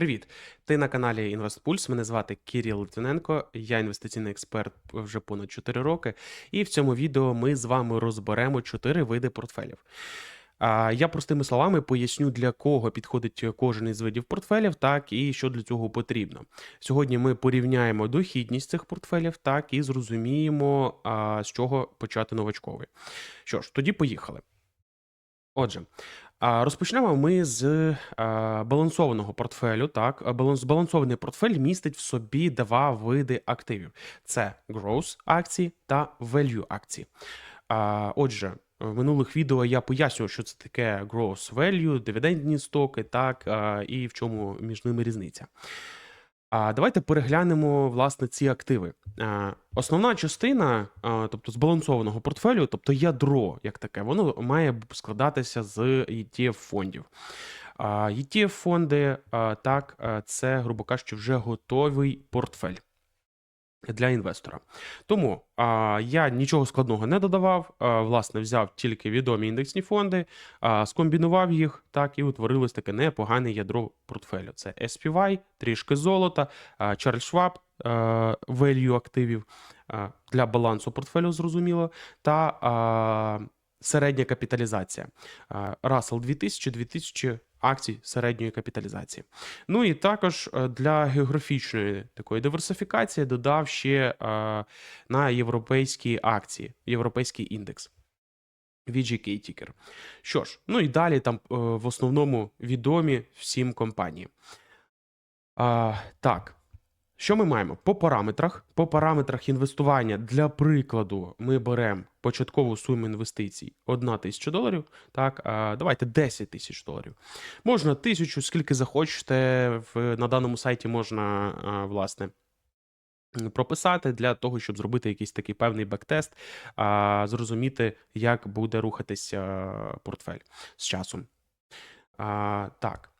Привіт! Ти на каналі InvestPulse. Мене звати Кіріл Литвиненко, я інвестиційний експерт вже понад 4 роки. І в цьому відео ми з вами розберемо 4 види портфелів. Я простими словами поясню, для кого підходить кожен із видів портфелів, так і що для цього потрібно. Сьогодні ми порівняємо дохідність цих портфелів, так і зрозуміємо, з чого почати новачковий. Що ж, тоді поїхали. Отже, розпочнемо ми з балансованого портфелю. Так, збалансований портфель містить в собі два види активів: це growth акції та value акції. Отже, в минулих відео я пояснював, що це таке growth value, дивідендні стоки, так, і в чому між ними різниця. А давайте переглянемо власне ці активи. Основна частина, тобто збалансованого портфелю, тобто ядро, як таке, воно має складатися з ETF фондів. ETF фонди, так, це, грубо кажучи, вже готовий портфель для інвестора. Тому а, я нічого складного не додавав. А, власне, взяв тільки відомі індексні фонди, а, скомбінував їх так і утворилось таке непогане ядро портфелю. Це SPY, трішки золота, а, Charles Schwab, а, value активів а, для балансу портфелю, зрозуміло, та а, середня капіталізація. Russell 2000, 2000 акцій середньої капіталізації. Ну і також е, для географічної такої диверсифікації додав ще е, на європейські акції, європейський індекс. VGK тікер. Що ж, ну і далі там е, в основному відомі всім компанії. А, так. Що ми маємо? По параметрах. По параметрах інвестування для прикладу ми беремо початкову суму інвестицій 1 тисяча доларів. Так, давайте 10 тисяч доларів. Можна тисячу, скільки захочете. На даному сайті можна, власне, прописати для того, щоб зробити якийсь такий певний бектест, а, зрозуміти, як буде рухатися портфель з часом. А, так.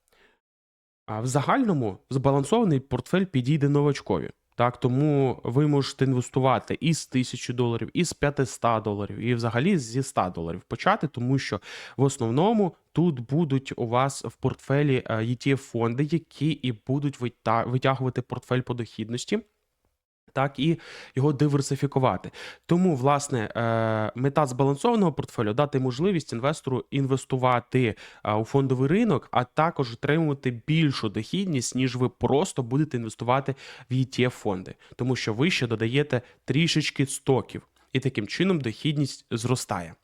А в загальному збалансований портфель підійде новачкові. Так, тому ви можете інвестувати і з 1000 доларів, і з 500 доларів, і взагалі зі 100 доларів почати, тому що в основному тут будуть у вас в портфелі е, ETF фонди, які і будуть витягувати портфель по дохідності. Так, і його диверсифікувати. Тому, власне, е, мета збалансованого портфелю дати можливість інвестору інвестувати е, у фондовий ринок, а також отримувати більшу дохідність, ніж ви просто будете інвестувати в ETF фонди, тому що ви ще додаєте трішечки стоків, і таким чином дохідність зростає.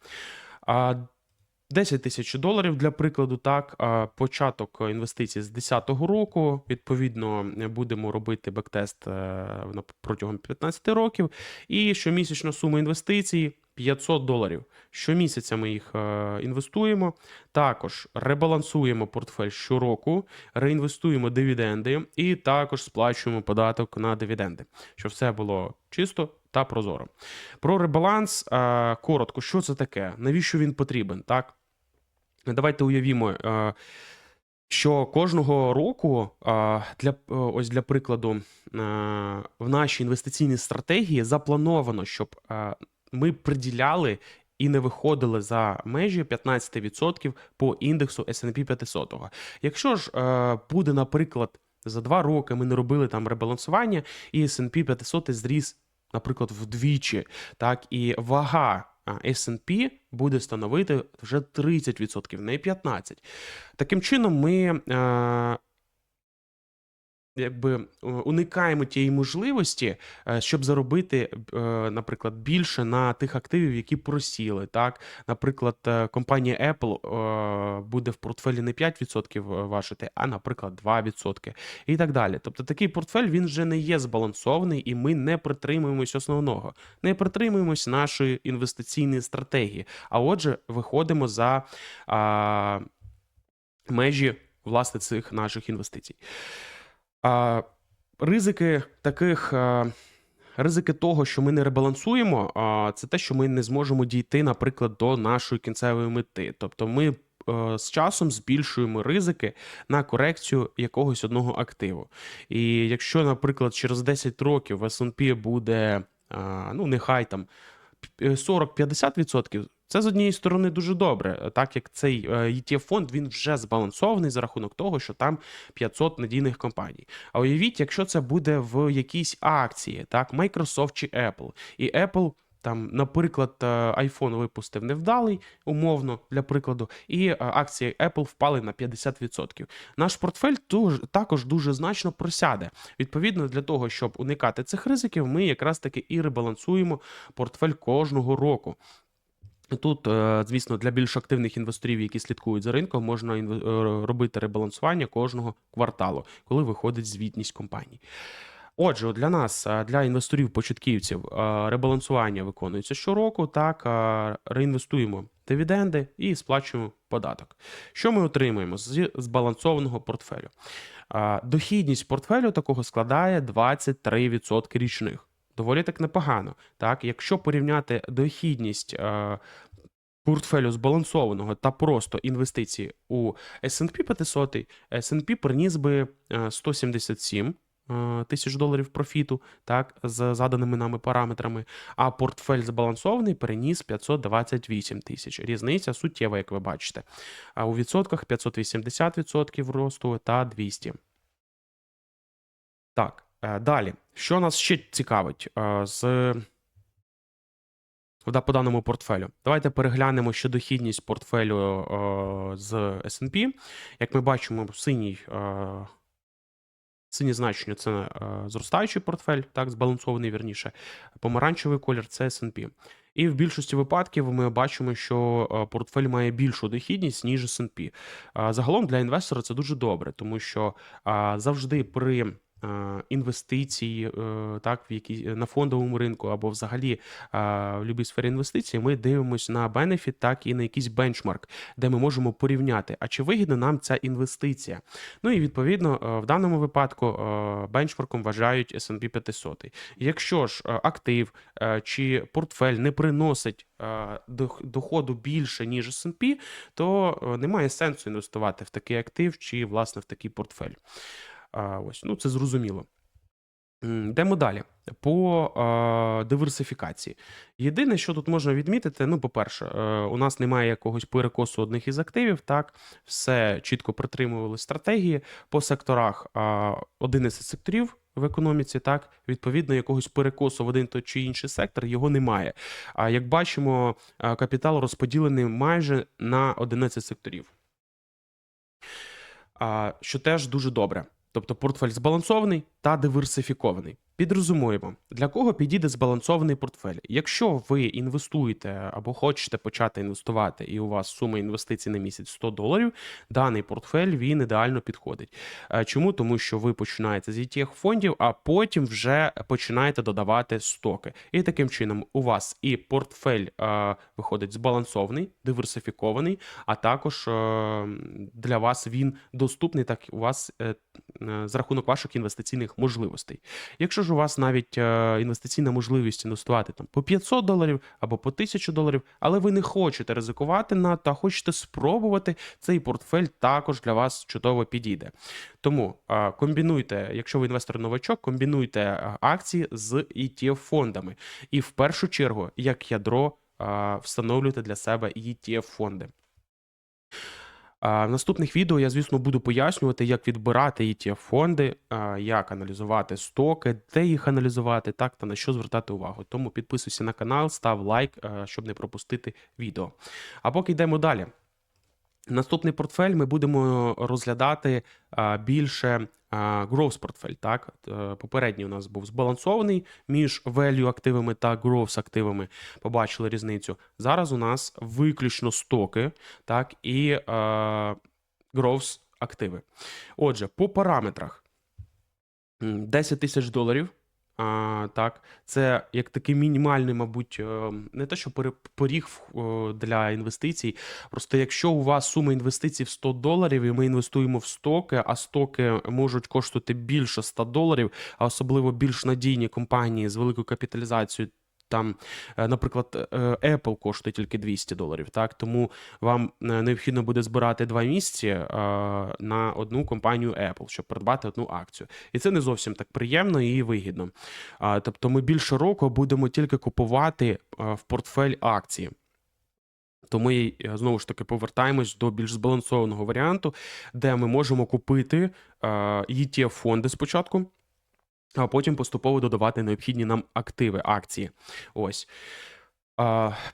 А 10 тисяч доларів для прикладу, так, початок інвестицій з 2010 року. Відповідно, будемо робити бектест е, протягом 15 років. І щомісячна сума інвестицій 500 доларів. Щомісяця ми їх е, інвестуємо. Також ребалансуємо портфель щороку, реінвестуємо дивіденди і також сплачуємо податок на дивіденди, щоб все було чисто та прозоро. Про ребаланс е, коротко, що це таке? Навіщо він потрібен? Так, давайте уявімо. е, Що кожного року е, для е, ось для прикладу в нашій інвестиційній стратегії заплановано, щоб ми приділяли і не виходили за межі 15% по індексу S&P 500. Якщо ж буде, наприклад, за два роки ми не робили там ребалансування, і S&P 500 зріс, наприклад, вдвічі, так і вага S&P буде становити вже 30%, не 15%. Таким чином, ми е, якби е, уникаємо тієї можливості, е, щоб заробити, е, наприклад, більше на тих активів, які просіли. Так, наприклад, компанія Apple буде в портфелі не 5% важити, а, наприклад, 2% і так далі. Тобто такий портфель він вже не є збалансований, і ми не притримуємось основного, не притримуємось нашої інвестиційної стратегії. А отже, виходимо за а, межі власне цих наших інвестицій. А, ризики таких. а, Ризики того, що ми не ребалансуємо, це те, що ми не зможемо дійти, наприклад, до нашої кінцевої мети. Тобто, ми е, з часом збільшуємо ризики на корекцію якогось одного активу. І якщо, наприклад, через 10 років в S&P буде, ну нехай там 40-50%, Це з однієї сторони дуже добре, так як цей ETF фонд він вже збалансований за рахунок того, що там 500 надійних компаній. А уявіть, якщо це буде в якійсь акції, так, Microsoft чи Apple, і Apple. Там, наприклад, е, iPhone випустив невдалий, умовно, для прикладу, і е, акції Apple впали на 50%. Наш портфель також дуже значно просяде. Відповідно, для того, щоб уникати цих ризиків, ми якраз таки і ребалансуємо портфель кожного року. Тут, е, звісно, для більш активних інвесторів, які слідкують за ринком, можна е, робити ребалансування кожного кварталу, коли виходить звітність компаній. Отже, для нас, е, для інвесторів-початківців, ребалансування виконується щороку. Так, реінвестуємо дивіденди і сплачуємо податок. Що ми отримуємо з збалансованого портфелю? Дохідність портфелю такого складає 23% річних. Доволі так непогано. Так, якщо порівняти дохідність е, портфелю збалансованого та просто інвестиції у S&P 500, S&P приніс би е, 177 е, тисяч доларів профіту, так, з заданими нами параметрами, а портфель збалансований переніс 528 тисяч. Різниця суттєва, як ви бачите. А у відсотках 580% росту та 200. Так, е, далі. Що нас ще цікавить е, з по даному портфелю? Давайте переглянемо ще дохідність портфелю е, з S&P. Як ми бачимо, синій, е, синє значення це е, зростаючий портфель, так, збалансований вірніше. Помаранчевий колір це S&P. І в більшості випадків ми бачимо, що е, портфель має більшу дохідність, ніж S&P. Е, Загалом для інвестора це дуже добре, тому що е, завжди при е, інвестиції е, так, в які, на фондовому ринку або взагалі е, в будь-якій сфері інвестицій, ми дивимося на бенефіт, так і на якийсь бенчмарк, де ми можемо порівняти, а чи вигідна нам ця інвестиція. Ну і відповідно е, в даному випадку бенчмарком вважають S&P 500. Якщо ж актив чи портфель не приносить доходу більше, ніж S&P, то немає сенсу інвестувати в такий актив чи, власне, в такий портфель. Ось, ну це зрозуміло. Йдемо далі. По е, диверсифікації. Єдине, що тут можна відмітити, ну, по-перше, е, у нас немає якогось перекосу одних із активів, так, все чітко притримували стратегії. По секторах е, 11 секторів в економіці, так, відповідно, якогось перекосу в один чи інший сектор його немає. А як бачимо, е, капітал розподілений майже на 11 секторів. А, що теж дуже добре. Тобто портфель збалансований та диверсифікований. Підрозумуємо, для кого підійде збалансований портфель. Якщо ви інвестуєте або хочете почати інвестувати, і у вас сума інвестицій на місяць 100 доларів, даний портфель він ідеально підходить. Е, Чому? Тому що ви починаєте з ETF фондів, а потім вже починаєте додавати стоки. І таким чином у вас і портфель е, виходить збалансований, диверсифікований, а також е, для вас він доступний, так у вас е, е, за рахунок ваших інвестиційних можливостей. Якщо ж у вас навіть е, інвестиційна можливість інвестувати там по 500 доларів або по 1000 доларів, але ви не хочете ризикувати надто, а хочете спробувати, цей портфель також для вас чудово підійде. Тому е, комбінуйте, якщо ви інвестор новачок, комбінуйте е, акції з ETF фондами. І в першу чергу, як ядро, е, встановлюйте для себе ETF фонди. В наступних відео я, звісно, буду пояснювати, як відбирати ETF фонди, як аналізувати стоки, де їх аналізувати, так та на що звертати увагу. Тому підписуйся на канал, став лайк, щоб не пропустити відео. А поки йдемо далі. Наступний портфель ми будемо розглядати більше growth портфель. Так, Е, попередній у нас був збалансований між value активами та growth активами. Побачили різницю. Зараз у нас виключно стоки, так і growth активи. Отже, по параметрах 10 тисяч доларів. А, так, це як такий мінімальний, мабуть, е, не те, що поріг е, для інвестицій. Просто якщо у вас сума інвестицій в 100 доларів, і ми інвестуємо в стоки, а стоки можуть коштувати більше 100 доларів, а особливо більш надійні компанії з великою капіталізацією. Там, е, наприклад, е, Apple коштує тільки 200 доларів, так тому вам е, необхідно буде збирати два місяці е, на одну компанію Apple, щоб придбати одну акцію. І це не зовсім так приємно і вигідно. Тобто ми більше року будемо тільки купувати в портфель акції. Тому е, знову ж таки повертаємось до більш збалансованого варіанту, де ми можемо купити ETF фонди спочатку, а потім поступово додавати необхідні нам активи, акції. Ось.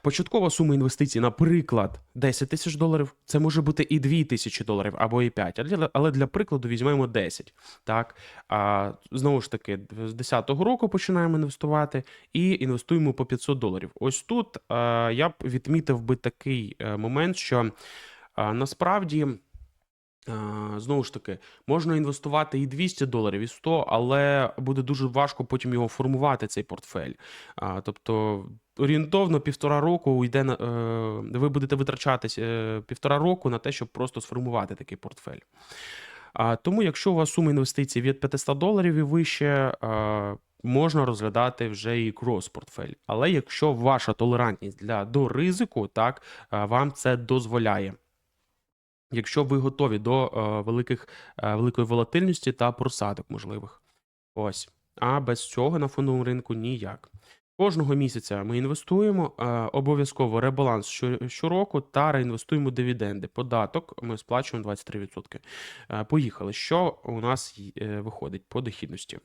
Початкова сума інвестицій, наприклад, 10 тисяч доларів, це може бути і 2 тисячі доларів, або і 5, але для, але для прикладу візьмемо 10. Так? А, знову ж таки, з 10-го року починаємо інвестувати і інвестуємо по 500 доларів. Ось тут а, я б відмітив би такий е, момент, що а, насправді. А, Знову ж таки, можна інвестувати і 200 доларів, і 100, але буде дуже важко потім його формувати, цей портфель. Тобто орієнтовно півтора року йде на е, ви будете витрачатись е, півтора року на те, щоб просто сформувати такий портфель. Тому, якщо у вас сума інвестицій від 500 доларів і вище, можна розглядати вже і крос-портфель. Але якщо ваша толерантність для до ризику, так вам це дозволяє. Якщо ви готові до е, великих, е, великої волатильності та просадок можливих. Ось. А без цього на фондовому ринку ніяк. Кожного місяця ми інвестуємо, е, обов'язково ребаланс щороку та реінвестуємо дивіденди. Податок ми сплачуємо 23%. Е, Поїхали. Що у нас виходить по дохідності?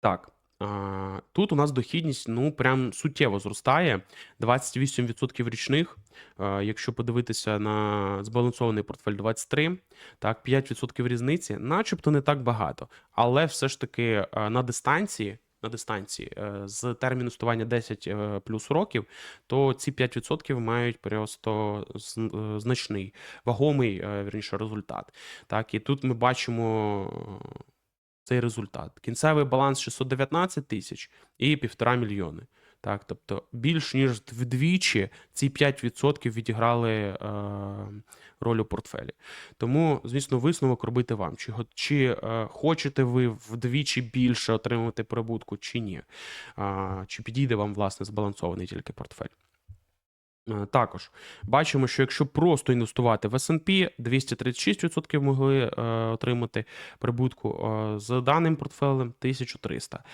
Так. А, Тут у нас дохідність ну прям суттєво зростає 28% річних. Е, Якщо подивитися на збалансований портфель 23, так 5% різниці, начебто не так багато, але все ж таки е, на дистанції. На дистанції е, з терміну інвестування 10 е, плюс років, то ці 5% мають просто значний вагомий вірніше результат. Так, і тут ми бачимо цей результат. Кінцевий баланс 619 тисяч і півтора мільйони. Так, тобто більш ніж вдвічі ці 5% відіграли е, роль у портфелі. Тому, звісно, висновок робити вам. Чи, чи е, хочете ви вдвічі більше отримувати прибутку, чи ні. А, чи підійде вам, власне, збалансований тільки портфель. Е, Також бачимо, що якщо просто інвестувати в S&P, 236% могли е, отримати прибутку е, з даним портфелем 1300.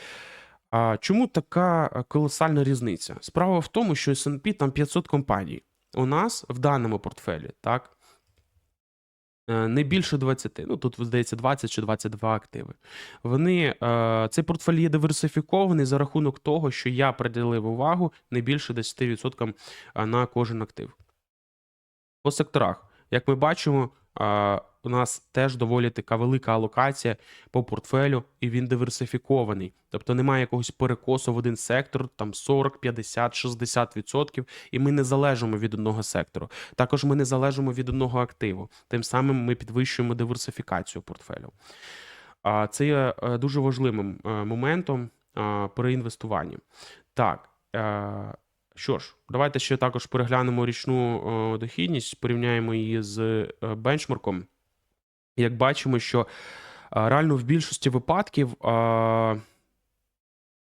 А чому така е, колосальна різниця? Справа в тому, що S&P там 500 компаній. У нас в даному портфелі, так, е, не більше 20, ну тут здається 20 чи 22 активи. Вони, е, цей портфель є диверсифікований за рахунок того, що я приділив увагу не більше 10% на кожен актив. По секторах, як ми бачимо, у нас теж доволі така велика алокація по портфелю, і він диверсифікований. Тобто немає якогось перекосу в один сектор, там 40, 50, 60%, і ми не залежимо від одного сектору. Також ми не залежимо від одного активу. Тим самим ми підвищуємо диверсифікацію портфелю. А це є е, дуже важливим е, моментом при інвестуванні. Так. е, що ж, давайте ще також переглянемо річну дохідність, порівняємо її з бенчмарком. Як бачимо, що е, реально в більшості випадків, е,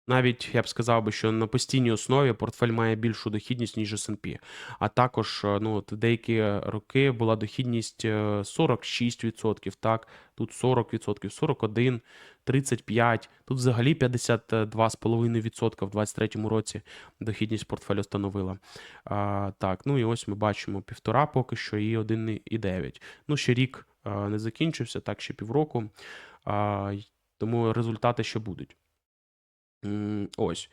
навіть я б сказав би, що на постійній основі портфель має більшу дохідність, ніж S&P. А також е, ну, деякі роки була дохідність е, 46%, так, тут 40%, 41%, 35%, тут взагалі 52,5% в 2023 році дохідність портфелю становила. А, так, ну і ось ми бачимо півтора поки що і 1,9. Ну, ще рік а, не закінчився, так, ще півроку. А, тому результати ще будуть. Ось.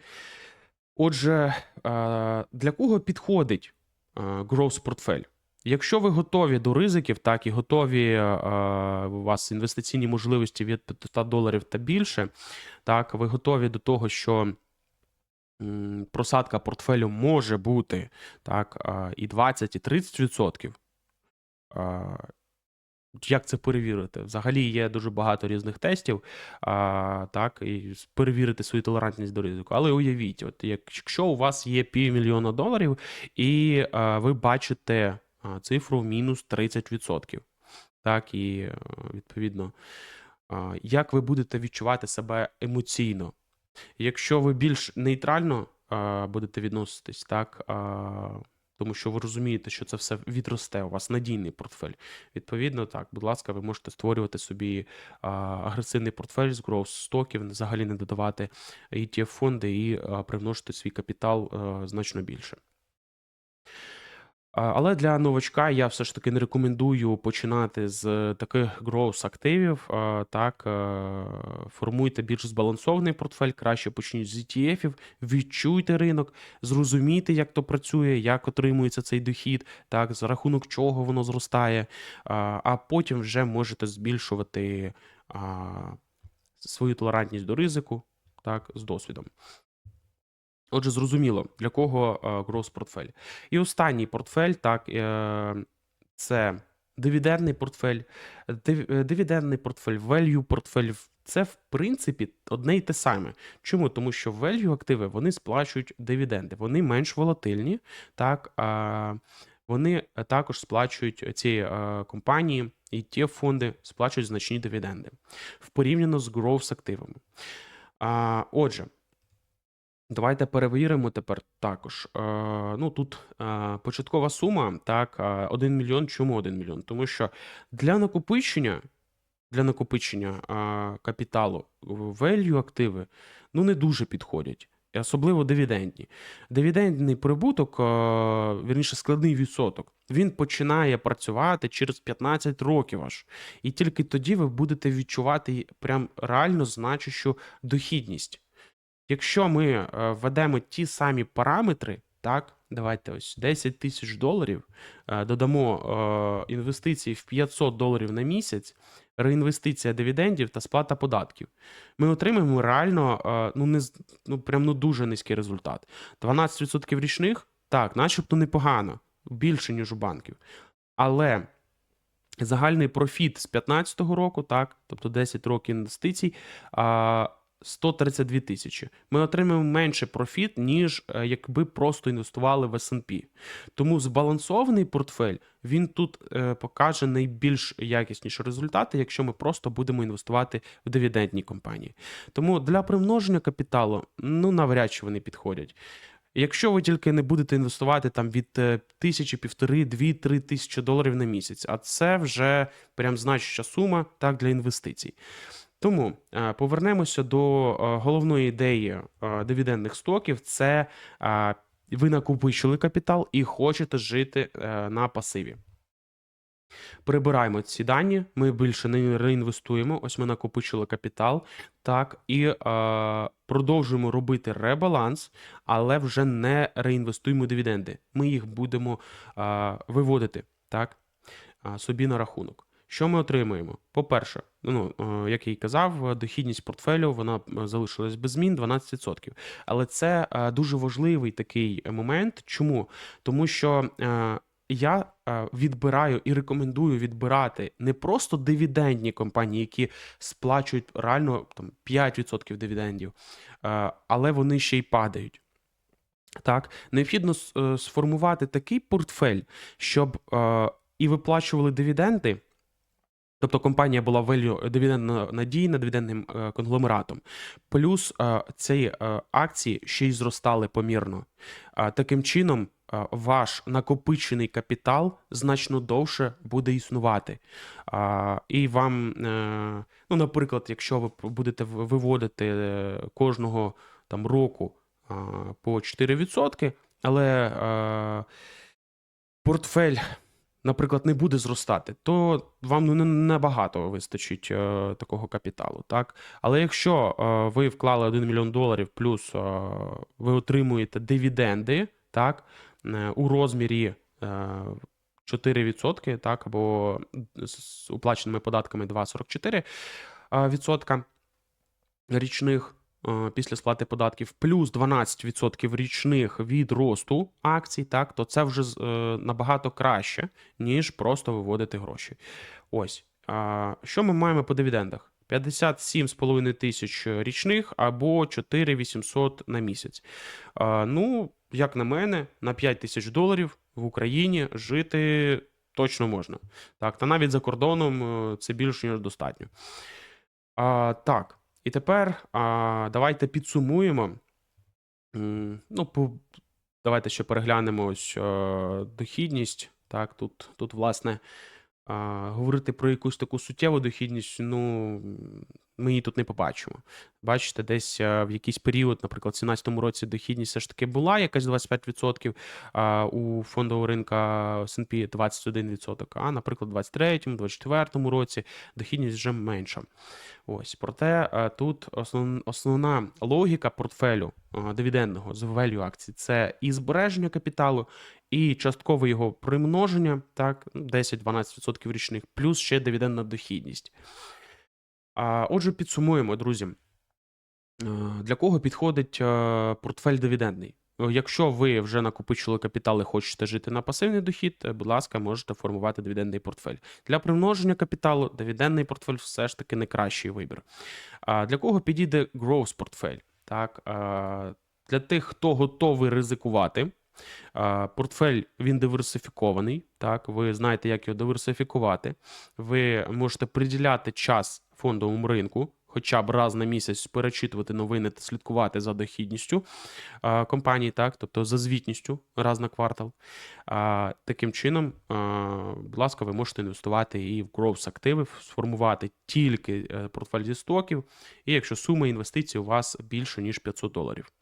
Отже, для кого підходить growth портфель? Якщо ви готові до ризиків, так і готові у вас інвестиційні можливості від 500 доларів та більше, так, ви готові до того, що просадка портфелю може бути так, і 20, і 30%. Як це перевірити? Взагалі є дуже багато різних тестів, а, так, і перевірити свою толерантність до ризику. Але уявіть, от якщо у вас є півмільйона доларів, і а, ви бачите цифру мінус 30%, так, і е, відповідно, а, як ви будете відчувати себе емоційно? Якщо ви більш нейтрально а, будете відноситись, так, а, тому що ви розумієте, що це все відросте, у вас надійний портфель. Відповідно, так, будь ласка, ви можете створювати собі а, агресивний портфель з growth стоків, взагалі не додавати ETF-фонди і а, примножити свій капітал а, значно більше. Але для новачка я все ж таки не рекомендую починати з таких growth активів. Так, е, формуйте більш збалансований портфель, краще почніть з ETF-ів, відчуйте ринок, зрозумійте, як то працює, як отримується цей дохід, так, за рахунок чого воно зростає, а, потім вже можете збільшувати свою толерантність до ризику, так, з досвідом. Отже, зрозуміло, для кого е, growth портфель. І останній портфель, так, е, це дивідендний портфель. Е, Дивідендний портфель, value портфель. Це, в принципі, одне й те саме. Чому? Тому що value активи вони сплачують дивіденди, вони менш волатильні, так, вони також сплачують ці е, компанії і ті фонди сплачують значні дивіденди в порівняно з growth активами. Отже, Давайте перевіримо тепер також. Е, ну тут е, початкова сума, так, е, 1 мільйон. Чому 1 мільйон? Тому що для накопичення, для накопичення е, капіталу value активи ну не дуже підходять. Особливо дивідендні. Дивідендний прибуток, е, вірніше, складний відсоток, він починає працювати через 15 років аж. І тільки тоді ви будете відчувати прям реально значущу дохідність. Якщо ми е, введемо ті самі параметри, так, давайте ось 10 тисяч доларів, е, додамо е, інвестиції в 500 доларів на місяць, реінвестиція дивідендів та сплата податків, ми отримаємо реально ну, не, ну, прям ну, дуже низький результат. 12% річних, так, начебто непогано, більше, ніж у банків. Але загальний профіт з 2015 року, так, тобто 10 років інвестицій, 132 тисячі. Ми отримаємо менше профіт, ніж е, якби просто інвестували в S&P. Тому збалансований портфель він тут е, покаже найбільш якісніші результати, якщо ми просто будемо інвестувати в дивідендні компанії. Тому для примноження капіталу ну навряд чи вони підходять. Якщо ви тільки не будете інвестувати там від е, тисячі, півтори, дві, три тисячі доларів на місяць, а це вже прям значуща сума так для інвестицій. Тому е, повернемося до е, головної ідеї е, дивідендних стоків: це ви накопичили капітал і хочете жити на пасиві. Прибираємо ці дані, ми більше не реінвестуємо. Ось ми накопичили капітал, так, і е, продовжуємо робити ребаланс, але вже не реінвестуємо дивіденди. Ми їх будемо е, виводити так, собі на рахунок. Що ми отримуємо? По-перше, ну, е, як я і казав, дохідність портфелю вона е, залишилась без змін 12%. Але це е, дуже важливий такий момент. Чому? Тому що я відбираю і рекомендую відбирати не просто дивідендні компанії, які сплачують реально там 5% дивідендів, але вони ще й падають. Так, необхідно сформувати такий портфель, щоб і виплачували дивіденди. Тобто компанія була value дивідендно надійна, дивідендним е, конгломератом. Плюс е, ці е, акції ще й зростали помірно. Таким чином, е, ваш накопичений капітал значно довше буде існувати. І вам, е, ну, наприклад, якщо ви будете виводити е, кожного там року по 4%, але е, портфель наприклад, не буде зростати, то вам ну, набагато вистачить е, такого капіталу. Так? Але якщо е, ви вклали 1 мільйон доларів, плюс е, ви отримуєте дивіденди так, е, у розмірі е, 4%, так, або з уплаченими податками 2,44%, е, річних після сплати податків, плюс 12% річних від росту акцій, так, то це вже е, набагато краще, ніж просто виводити гроші. Ось. Що ми маємо по дивідендах? 57,5 тисяч річних або 4800 на місяць. Ну, як на мене, на 5 тисяч доларів в Україні жити точно можна. Так, та навіть за кордоном е, це більше ніж достатньо. А, так, і тепер а, давайте підсумуємо. Ну, по, давайте ще переглянемо ось а, дохідність. Так, тут, тут власне, а, говорити про якусь таку суттєву дохідність, ну, ми її тут не побачимо. Бачите, десь е, в якийсь період, наприклад, в 2017 році дохідність все ж таки була якась 25%, а у фондового ринка S&P 21%, а, наприклад, в 2023, 2024 році дохідність вже менша. Ось, проте е, тут основ, основна логіка портфелю е, дивідендного з value акцій це і збереження капіталу, і часткове його примноження, так, 10-12% річних, плюс ще дивідендна дохідність. А, Отже, підсумуємо, друзі. Е, Для кого підходить е, портфель дивідендний? Якщо ви вже накопичили капітал і хочете жити на пасивний дохід, е, будь ласка, можете формувати дивідендний портфель. Для примноження капіталу дивідендний портфель все ж таки найкращий вибір. Для кого підійде growth портфель? Так, для тих, хто готовий ризикувати. Портфель він диверсифікований. Так, ви знаєте, як його диверсифікувати. Ви можете приділяти час фондовому ринку, хоча б раз на місяць перечитувати новини та слідкувати за дохідністю компанії, так, тобто за звітністю раз на квартал. Таким чином, будь ласка, ви можете інвестувати і в growth активи, сформувати тільки е, портфель зі стоків, і якщо сума інвестицій у вас більше ніж 500 доларів.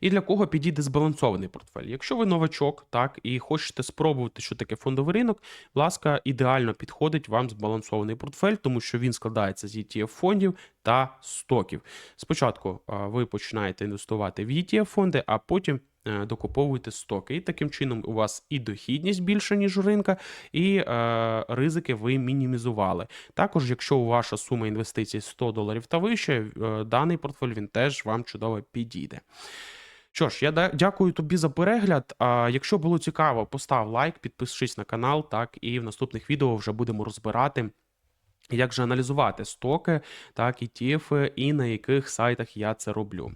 І для кого підійде збалансований портфель? Якщо ви новачок, так і хочете спробувати, що таке фондовий ринок, ласка, ідеально підходить вам збалансований портфель, тому що він складається з ETF фондів та стоків. Спочатку ви починаєте інвестувати в ETF фонди, а потім докуповуєте стоки. І таким чином у вас і дохідність більша, ніж у ринка, і е, ризики ви мінімізували. Також, якщо ваша сума інвестицій 100 доларів та вище, е, даний портфель він теж вам чудово підійде. Що ж, я дякую тобі за перегляд. А якщо було цікаво, постав лайк, підпишись на канал, так і в наступних відео вже будемо розбирати. Як же аналізувати стоки, так і ETF, і на яких сайтах я це роблю.